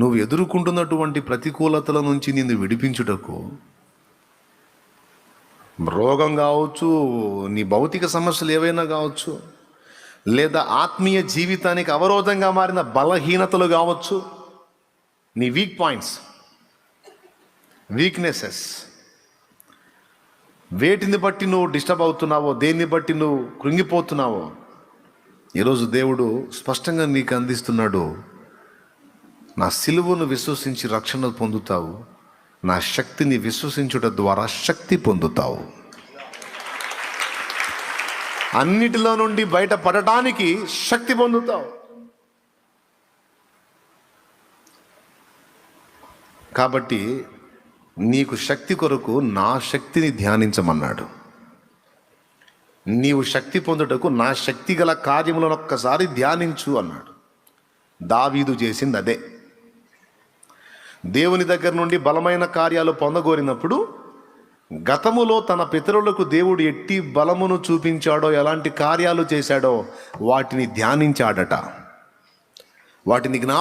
నువ్వు ఎదుర్కొంటున్నటువంటి ప్రతికూలతల నుంచి నిన్ను విడిపించుటకు రోగం కావచ్చు నీ భౌతిక సమస్యలు ఏవైనా కావచ్చు లేదా ఆత్మీయ జీవితానికి అవరోధంగా మారిన బలహీనతలు కావచ్చు నీ వీక్ పాయింట్స్ వీక్నెసెస్ వేటిని బట్టి నువ్వు డిస్టర్బ్ అవుతున్నావో దేన్ని బట్టి నువ్వు కృంగిపోతున్నావో ఈరోజు దేవుడు స్పష్టంగా నీకు అందిస్తున్నాడు. నా సిలువను విశ్వసించి రక్షణ పొందుతావు. నా శక్తిని విశ్వసించుట ద్వారా శక్తి పొందుతావు. అన్నిటిలో నుండి బయటపడటానికి శక్తి పొందుతావు. కాబట్టి నీకు శక్తి కొరకు నా శక్తిని ధ్యానించమన్నాడు. నీవు శక్తి పొందుటకు నా శక్తి గల కార్యములను ఒక్కసారి ధ్యానించు అన్నాడు. దావీదు చేసింది అదే. దేవుని దగ్గర నుండి బలమైన కార్యాలు పొందగోరినప్పుడు గతములో తన పితరులకు దేవుడు ఎట్టి బలమును చూపించాడో ఎలాంటి కార్యాలు చేశాడో వాటిని ధ్యానించాడట. వాటిని జ్ఞా